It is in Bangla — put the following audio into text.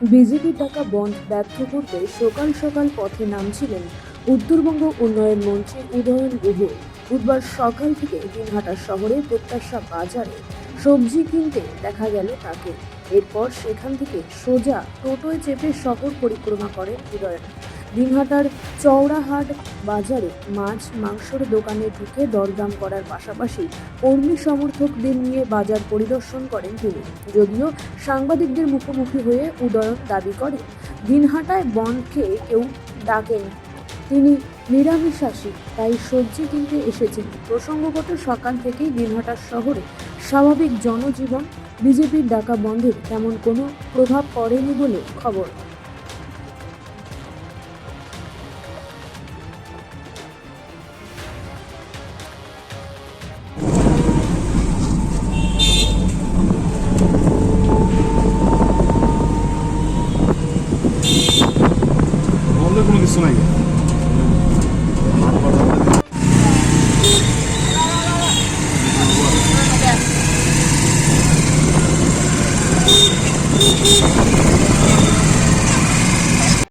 বিজেপির টাকা বন্ধ ব্যর্থ করতে সকাল সকাল পথে নামছিলেন উত্তরবঙ্গ উন্নয়ন মন্ত্রী উদয়ন গুহ। বুধবার সকাল থেকে দিনহাটা শহরে প্রত্যাশা বাজারে সবজি কিনতে দেখা গেল তাকে। এরপর সেখান থেকে সোজা টোটোয় চেপে শহর পরিক্রমা করেন উদয়ন। দিনহাটার চৌড়াহাট বাজারে মাছ, মাংসর দোকানে ঢুকে দরদাম করার পাশাপাশি কর্মী সমর্থকদের নিয়ে বাজার পরিদর্শন করেন তিনি। যদিও সাংবাদিকদের মুখোমুখি হয়ে উদয়ন দাবি করেন, দিনহাটায় বনকে কেউ ডাকেন। তিনি নিরামিষাসী তাই সবজি কিনতে এসেছেন। প্রসঙ্গগত সকাল থেকেই দিনহাটা শহরে স্বাভাবিক জনজীবন বিজেপির ডাকা বন্ধের তেমন কোনো প্রভাব পড়েনি বলে খবর। কোনো কিছু নাই Thank